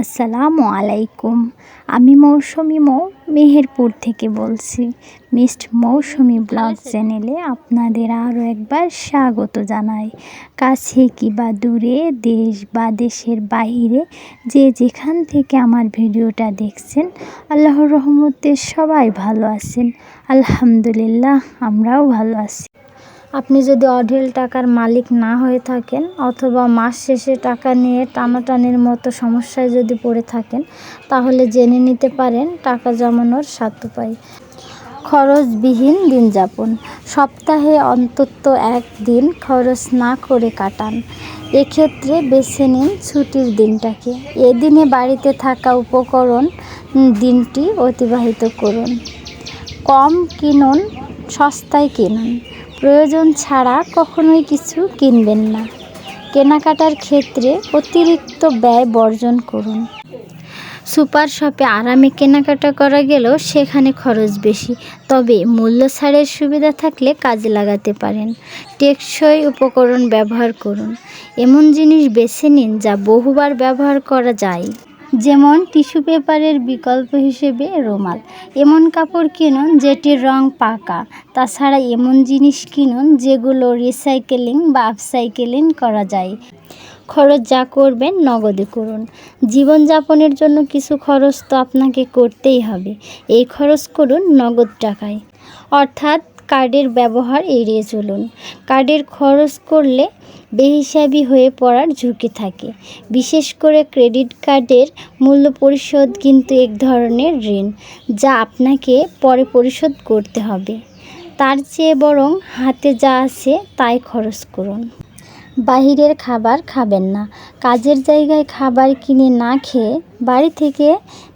আসসালামু আলাইকুম। আমি মৌসুমি মৌ মেহেরপুর থেকে বলছি। মিস্ট মৌসুমি ব্লগ চ্যানেলে আপনাদের আরও একবার স্বাগত জানাই। কাছে কি বা দূরে দেশ বা দেশের বাইরে যে যেখান থেকে আমার ভিডিওটা দেখছেন আল্লাহর রহমতে সবাই ভালো আছেন। আলহামদুলিল্লাহ আমরাও ভালো আছি। আপনি যদি অঢেল টাকার মালিক না হয়ে থাকেন অথবা মাস শেষে টাকা নিয়ে টানাটানির মতো সমস্যায় যদি পড়ে থাকেন, তাহলে জেনে নিতে পারেন টাকা জমানোর সাত উপায় খরচবিহীন দিন যাপন। সপ্তাহে অন্তত একদিন খরচ না করে কাটান। এক্ষেত্রে বেছে নিন ছুটির দিনটাকে। এদিনে বাড়িতে থাকা উপকরণ দিনটি অতিবাহিত করুন। কম কিনুন, সস্তায় কিনুন। প্রয়োজন ছাড়া কখনোই কিছু কিনবেন না। কেনাকাটার ক্ষেত্রে অতিরিক্ত ব্যয় বর্জন করুন। সুপার শপে আরামে কেনাকাটা করা গেলেও সেখানে খরচ বেশি, তবে মূল্য ছাড়ের সুবিধা থাকলে কাজে লাগাতে পারেন। টেকসই উপকরণ ব্যবহার করুন। এমন জিনিস বেছে নিন যা বহুবার ব্যবহার করা যায়। যেমন টিস্যু পেপারের বিকল্প হিসেবে রুমাল, এমন কাপড় কিনুন যেটির রং পাকা। তাছাড়া এমন জিনিস কিনুন যেগুলো রিসাইকেলিং বা আপসাইকেলিং করা যায়। খরচ যা করবেন নগদে করুন। জীবনযাপনের জন্য কিছু খরচ তো আপনাকে করতেই হবে। এই খরচ করুন নগদ টাকায়। অর্থাৎ কার্ডের ব্যবহার এড়িয়ে চলুন। কার্ডের খরচ করলে বেহিসাবি হয়ে পড়ার ঝুঁকি থাকে। বিশেষ করে ক্রেডিট কার্ডের মূল্য পরিশোধ কিন্তু এক ধরনের ঋণ, যা আপনাকে পরে পরিশোধ করতে হবে। তার চেয়ে বরং হাতে যা আছে তাই খরচ করুন। বাহিরের খাবার খাবেন না। কাজের জায়গায় খাবার কিনে না খেয়ে বাড়ি থেকে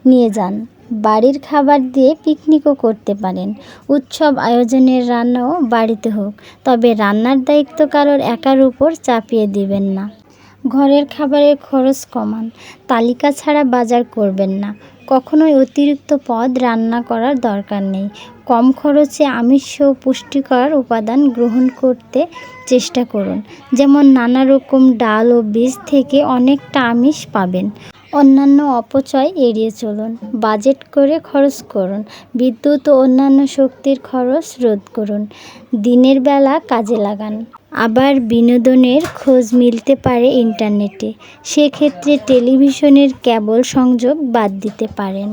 নিয়ে যান। বাড়ির খাবার দিয়ে পিকনিকও করতে পারেন। উৎসব আয়োজনের রান্নাও বাড়িতে হোক, তবে রান্নার দায়িত্ব কারোর একার উপর চাপিয়ে দিবেন না। ঘরের খাবারের খরচ কমান, তালিকা ছাড়া বাজার করবেন না। কখনোই অতিরিক্ত পদ রান্না করার দরকার নেই। কম খরচে আমিষ ও পুষ্টিকর উপাদান গ্রহণ করতে চেষ্টা করুন। যেমন নানা রকম ডাল ও বীজ থেকে অনেকটা আমিষ পাবেন। অন্যান্য অপচয় এড়িয়ে চলুন। বাজেট করে খরচ করুন। বিদ্যুৎ ও অন্যান্য শক্তির খরচ রোধ করুন। দিনের বেলা কাজে লাগান। আবার বিনোদনের খোঁজ মিলতে পারে ইন্টারনেটে। সেক্ষেত্রে টেলিভিশনের কেবল সংযোগ বাদ দিতে পারেন।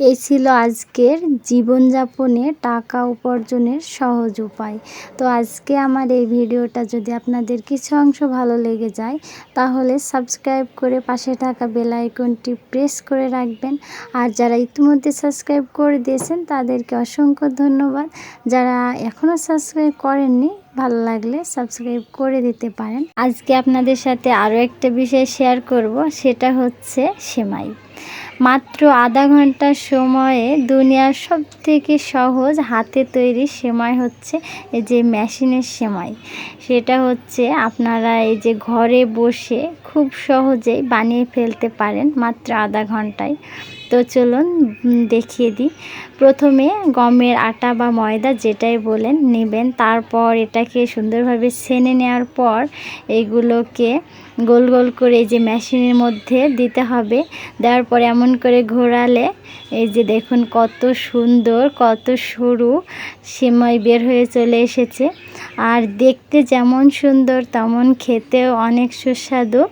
এই ছিল আজকের জীবনযাপনে টাকা উপার্জনের সহজ উপায়। তো আজকে আমার এই ভিডিওটা যদি আপনাদের কিছু অংশ ভালো লেগে যায়, তাহলে সাবস্ক্রাইব করে পাশে থাকা বেল আইকনটি প্রেস করে রাখবেন। আর যারা ইতিমধ্যে সাবস্ক্রাইব করে দিয়েছেন, তাদেরকে অসংখ্য ধন্যবাদ। যারা এখনও সাবস্ক্রাইব করেননি, ভালো লাগলে সাবস্ক্রাইব করে দিতে পারেন। আজকে আপনাদের সাথে আরও একটা বিষয় শেয়ার করব, সেটা হচ্ছে সেমাই। মাত্র আধা ঘণ্টা সময়ে দুনিয়ার সব থেকে সহজ হাতে তৈরি সেমাই হচ্ছে এই যে মেশিনের সেমাই। সেটা হচ্ছে আপনারা এই যে ঘরে বসে খুব সহজেই বানিয়ে ফেলতে পারেন মাত্র আধা ঘন্টায়। তো চলুন দেখিয়ে দিই। প্রথমে গমের আটা বা ময়দা যেটাই বলেন নেবেন, তারপর এটাকে সুন্দরভাবে ছেনে নেওয়ার পর এইগুলোকে গোল গোল করে এই যে মেশিনের মধ্যে দিতে হবে। দেওয়ার পর এমন করে ঘোরালে? এই যে দেখুন কত সুন্দর, কত সরু সেমাই বের হয়ে চলে এসেছে। আর দেখতে যেমন সুন্দর, তেমন খেতেও অনেক সুস্বাদু।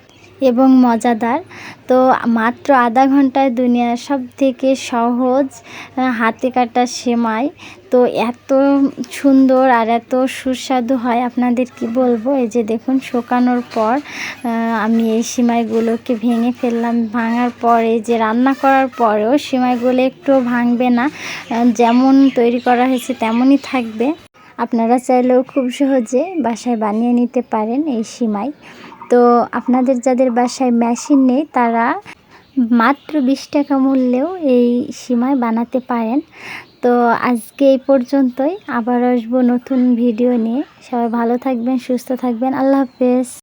এবং মজাদার। তো মাত্র আধা ঘন্টায় দুনিয়ার সব থেকে সহজ হাতে কাটা সেমাই। তো এত সুন্দর আর এত সুস্বাদু হয়, আপনাদের কি বলব? এই যে দেখুন, শুকানোর পর আমি এই সিমাইগুলোকে ভেঙে ফেললাম। ভাঙার পরে যে রান্না করার পরেও সিমাইগুলো একটু ভাঙবে না। যেমন তৈরি করা হয়েছে তেমনই থাকবে। আপনারা চাইলেও খুব সহজে বাসায় বানিয়ে নিতে পারেন এই সিমাই। তো আপনাদের যাদের বাসায় মেশিন নেই, তারা মাত্র বিশ টাকা মূল্যেও এই সীমায় বানাতে পারেন। তো আজকে এই পর্যন্তই। আবার আসব নতুন ভিডিও নিয়ে। সবাই ভালো থাকবেন, সুস্থ থাকবেন। আল্লাহ হাফেজ।